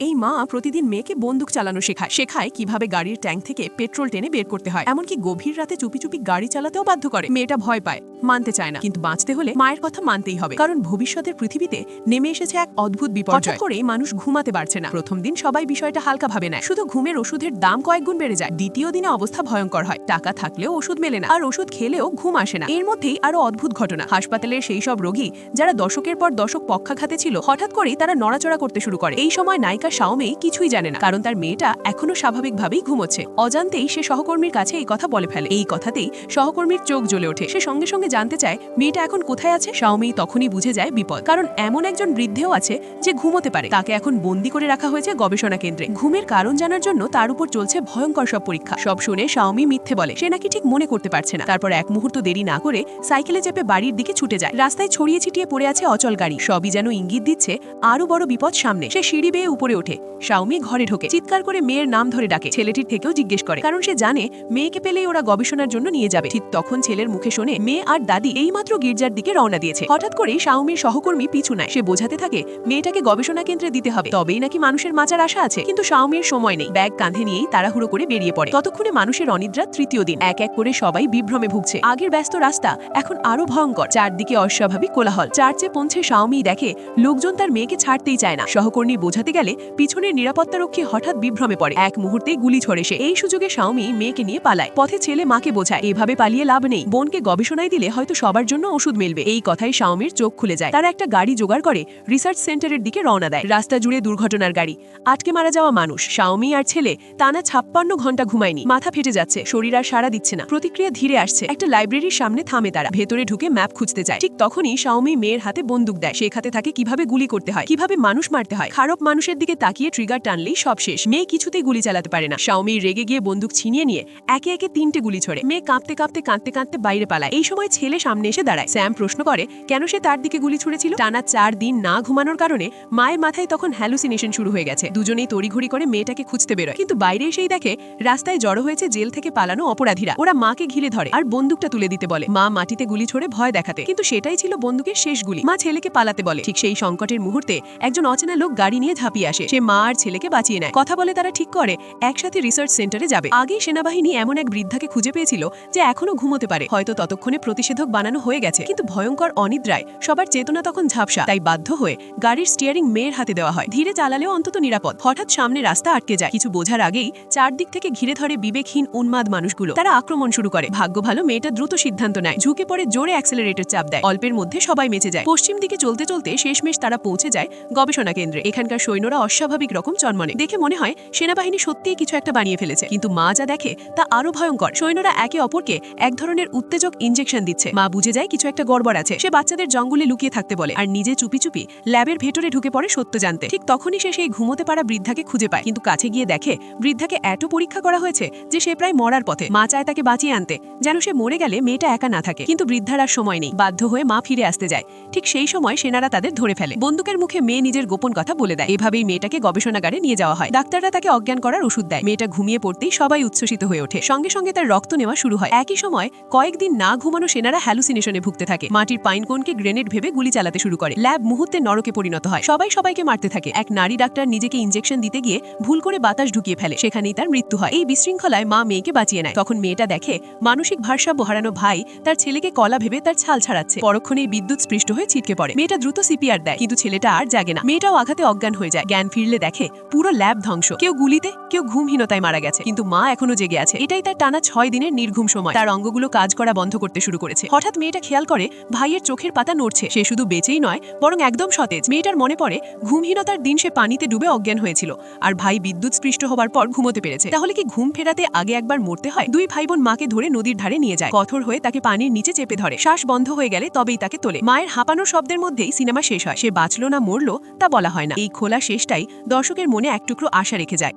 এই মা প্রতিদিন মেয়েকে বন্দুক চালানো শেখায়। শেখায় কীভাবে গাড়ির ট্যাঙ্ক থেকে পেট্রোল টেনে বের করতে হয়। এমনকি গভীর রাতে চুপি চুপি গাড়ি চালাতেও বাধ্য করে। মেয়েটা ভয় পায়। মানতে চায় না। কিন্তু বাঁচতে হলে মায়ের কথা মানতেই হবে। কারণ ভবিষ্যতের পৃথিবীতে নেমে এসেছে এক অদ্ভুত বিপর্যয়। করেই মানুষ ঘুমাতে পারছে না। প্রথম দিন সবাই বিষয়টা হালকা ভাবে নেয়। শুধু ঘুমের ওষুধের দাম কয়েক গুণ বেড়ে যায়। দ্বিতীয় দিনে অবস্থা ভয়ঙ্কর হয়। টাকা থাকলেও ওষুধ মেলে না। আর ওষুধ খেলেও ঘুম আসে না। এর মধ্যেই আরও অদ্ভুত ঘটনা। হাসপাতালের সেই সব রোগী যারা দশকের পর দশক পক্ষাঘাতে ছিল, হঠাৎ করেই তারা নড়াচড়া করতে শুরু করে। এই সময় নায়িকা শাওমেই কিছুই জানে না। কারণ তার মেয়েটা এখনও স্বাভাবিকভাবেই ঘুমোচ্ছে। অজান্তেই সে সহকর্মীর কাছে এই কথা বলে ফেলে। এই কথাতেই সহকর্মীর চোখ জ্বলে ওঠে। সে সঙ্গে সঙ্গে জানতে চায় মেয়েটা এখন কোথায় আছে শাওমেই তখনই বুঝে যায় বিপদ। কারণ এমন একজন বৃদ্ধেও আছে যে ঘুমোতে পারে। তাকে এখন বন্দি করে রাখা হয়েছে গবেষণা কেন্দ্রে। ঘুমের কারণ জানার জন্য তার উপর চলছে ভয়ঙ্কর সব পরীক্ষা। সব শুনে শাওমি মিথ্যে বলে, সে নাকি ঠিক মনে করতে পারছে না। তারপর এক মুহূর্ত দেরি না করে সাইকেলে চেপে বাড়ির দিকে ছুটে যায়। রাস্তায় ছড়িয়ে ছিটিয়ে পড়ে আছে অচল গাড়ি। সবই যেন ইঙ্গিত দিচ্ছে আরও বড় বিপদ সামনে। সে সিঁড়ি বেয়ে উপরে ওঠে। শাওমি ঘরে ঢোকে। চিৎকার করে মেয়ের নাম ধরে ডাকে। ছেলেটির থেকেও জিজ্ঞেস করে। কারণ সে জানে মেয়েকে পেলেই ওরা গবেষণার জন্য নিয়ে যাবে। ঠিক তখন ছেলের মুখে শোনে, মেয়ে আর দাদি এইমাত্র গির্জার দিকে রওনা দিয়েছে। হঠাৎ করেই শাওমির সহকর্মী পিছু নেয়। সে বোঝাতে থাকে, মেয়েটাকে গবেষণা কেন্দ্রে দিতে হবে। তবেই নাকি মানুষের মাচার আশা আছে। কিন্তু শাওমির সময় নেই। ব্যাগ কাঁধে নিয়েই তাড়াহুড়ো করে বেরিয়ে পড়ে। ততক্ষণে মানুষের অনিদ্রা তৃতীয় দিন। এক এক করে সবাই বিভ্রমে ভুগছে। আগের ব্যস্ত রাস্তা এখন আরও ভয়ঙ্কর। চারদিকে অস্বাভাবিক কোলাহল। চার্চে পৌঁছে শাওমি দেখে, লোকজন তার মেয়েকে ছাড়তেই চায় না। সহকর্মী বোঝাতে গেলে পিছনের নিরাপত্তারক্ষী হঠাৎ বিভ্রমে পড়ে। এক মুহূর্তেই গুলি ছড়ে সে। এই সুযোগে শাওমি মেয়েকে নিয়ে পালায়। পথে ছেলে মাকে বোঝায়। এভাবে পালিয়ে লাভ নেই। বোনকে গবেষণায় দিলে হয়তো সবার জন্য ওষুধ মিলবে। এই কথাই শাওমির চোখ খুলে যায়। তারা একটা গাড়ি জোগাড় করে রিসার্চ সেন্টারের দিকে রওনা দেয়। রাস্তা জুড়ে দুর্ঘটনার গাড়ি, আটকে মারা যাওয়া মানুষ, শাওমি আর ছেলে টানা ছাপ্পান্ন ঘণ্টা ঘুমায়নি। মাথা ফেটে যাচ্ছে, শরীর আর সাড়া দিচ্ছে না। প্রতিক্রিয়া ধীরে আসছে। একটা লাইব্রেরির সামনে থামে তারা। ভেতরে ঢুকে ম্যাপ খুঁজতে যায়। ঠিক তখনই শাওমি মেয়ের হাতে বন্দুক দেয়। শেখাতে থাকে কীভাবে গুলি করতে হয়, কীভাবে মানুষ মারতে হয়। খারাপ মানুষের দিকে তাকিয়ে ট্রিগার টানলেই সব শেষ। মেয়ে কিছুতেই গুলি চালাতে পারে না। শাওমি রেগে গিয়ে বন্দুক ছিনিয়ে নিয়ে একে একে তিনটে গুলি ছড়ে। মেয়ে কাঁপতে কাঁপতে কাঁদতে কাঁদতে বাইরে পালায়। এই সময় ছেলে সামনে এসে দাঁড়ায়। স্যাম প্রশ্ন করে, কেন সে তার দিকে গুলি ছুড়েছিল? টানা চার দিন না ঘুমানোর কারণে মায়ের মাথায় তখন হ্যালুসিনেশন শুরু হয়ে গেছে। দুজনেই তড়িঘড়ি করে মেয়েটাকে খুঁজতে বেরোয়। কিন্তু বাইরে এসেই দেখে, রাস্তায় জড়ো হয়েছে জেল থেকে পালানো অপরাধীরা। ওরা মাকে ঘিরে ধরে আর বন্দুকটা তুলে দিতে বলে। মা মাটিতে গুলি ছড়ে ভয় দেখাতে। কিন্তু সেটাই ছিল বন্দুকের শেষ গুলি। মা ছেলেকে পালাতে বলে। ঠিক সেই সংকটের মুহূর্তে একজন অচেনা লোক গাড়ি নিয়ে ঝাঁপিয়ে আসে। সে মা আর ছেলেকে বাঁচিয়ে নেয়। কথা বলে তারা ঠিক করে, একসাথে রিসার্চ সেন্টারে যাবে। আগেই সেনাবাহিনী এমন এক বৃদ্ধাকে খুঁজে পেয়েছিল যে এখনও ঘুমোতে পারে। হয়তো ততক্ষণে প্রতিষেধক বানানো হয়ে গেছে। কিন্তু ভয়ঙ্কর অনিদ্রায় সবার চেতনা তখন ঝাপসা, তাই বাধ্য হয়ে গাড়ির স্টিয়ারিং মেয়ের হাতে দেওয়া হয়। ধীরে চালালেও অন্তত নিরাপদ। হঠাৎ সামনে রাস্তা আটকে যায়। কিছু বোঝার আগেই চারদিক থেকে ঘিরে ধরে বিবেকহীন, উন্মাদ মানুষগুলো। তারা আক্রমণ শুরু করে। ভাগ্য ভালো মেয়েটা দ্রুত সিদ্ধান্ত নেয়। ঝুঁকে পড়ে জোরে অ্যাক্সেলারেটর চাপ দেয়। অল্পের মধ্যে সবাই মেচে যায়। পশ্চিম দিকে চলতে চলতে শেষমেশ তারা পৌঁছে যায় গবেষণা কেন্দ্রে। এখানকার সৈন্যরা অস্বাভাবিক রকম জন্মনে দেখে মনে হয় সেনাবাহিনী সত্যিই কিছু একটা বানিয়ে ফেলেছে। কিন্তু মা যা দেখে তা আরও ভয়ঙ্কর। সৈন্যরা একে অপরকে এক ধরনের উত্তেজক ইনজেকশন দিচ্ছে। মা বুঝে যায় কিছু একটা গড়বড় আছে। সে বাচ্চাদের জঙ্গলে লুকিয়ে থাকতে বলে। আর নিজে চুপি চুপি ল্যাবের ভেতরে ঢুকে পড়ে সত্য জানতে। ঠিক তখনই সে সেই ঘুমোতে পারা বৃদ্ধাকে খুঁজে পায়। কিন্তু কাছে গিয়ে দেখে বৃদ্ধাকে এত পরীক্ষা করা হয়েছে যে সে প্রায় মরার পথে। মা চায় তাকে বাঁচিয়ে আনতে, যেন সে মরে গেলে মেয়েটা একা না থাকে। কিন্তু বৃদ্ধার আর সময় নেই। বাধ্য হয়ে মা ফিরে আসতে যায়। ঠিক সেই সময় সেনারা তাদের ধরে ফেলে। বন্দুকের মুখে মেয়ে নিজের গোপন কথা বলে দেয়। এভাবেই মেয়েটাকে গবেষণাগারে নিয়ে যাওয়া হয়। ডাক্তাররা তাকে অজ্ঞান করার ওষুধ দেয়। মেয়েটা ঘুমিয়ে পড়তেই সবাই উচ্ছ্বসিত হয়ে ওঠে। সঙ্গে সঙ্গে তার রক্ত নেওয়া শুরু হয়। একই সময় কয়েকদিন না ঘুমানো সেনারা হ্যালুসিনেশনে ভুগতে থাকে। মাটির পাইনকোনকে গ্রেনেড ভেবে গুলি চালাতে শুরু করে। ল্যাব মুহূর্তে নরকে পরিণত হয়। সবাই সবাইকে মারতে থাকে। এক নারী ডাক্তার নিজেকে ইনজেকশন দিতে গিয়ে ভুল করে বাতাস ঢুকিয়ে ফেলে। সেখানেই তার মৃত্যু হয়। এই বিশৃঙ্খলায় মা মেয়েকে বাঁচিয়ে নেয়। তখন মেয়েটা দেখে মানসিক ভারসাম্য হারানো ভাই তার ছেলেকে কলা ভেবে তার ছাল ছাড়াচ্ছে। পরক্ষণেই বিদ্যুৎ স্পৃষ্ট হয়ে ছিটকে পড়ে। মেয়েটা দ্রুত সিপিআর দেয়, কিন্তু ছেলেটা আর জাগে না। মেয়েটাও আঘাতে অজ্ঞান হয়ে যায়। জ্ঞান ফিরলে দেখে পুরো ল্যাব ধ্বংস। কেউ গুলিতে, কেউ ঘুমহীনতায় মারা গেছে। কিন্তু মা এখনও জেগে আছে। এটাই তার টানা ছয় দিনের নির্ঘুম সময়। তার অঙ্গগুলো কাজ করা বন্ধ করতে শুরু করেছে। হঠাৎ মেয়েটা খেয়াল করে ভাইয়ের চোখের পাতা নড়ছে। সে শুধু বেঁচেই নয়, বরং একদম সতেজ। মেয়েটার মনে পড়ে, ঘুমহীনতার দিন সে পানিতে ডুবে অজ্ঞান হয়েছিল। আর ভাই বিদ্যুৎ স্পৃষ্ট হবার পর ঘুমোতে পেরেছে। তাহলে কি ঘুম ফেরাতে আগে একবার মরতে হয়? দুই ভাই বোন মাকে ধরে নদীর ধারে নিয়ে যায়। কঠোর হয়ে তাকে পানির নিচে চেপে ধরে। শ্বাস বন্ধ হয়ে গেলে তবেই তাকে তোলে। মায়ের হাঁপানোর শব্দের মধ্যেই সিনেমা শেষ হয়। সে বাঁচল না, মরল, তা বলা হয় না। এই খোলা শেষটাই দর্শকের মনে এক টুকরো আশা রেখে যায়।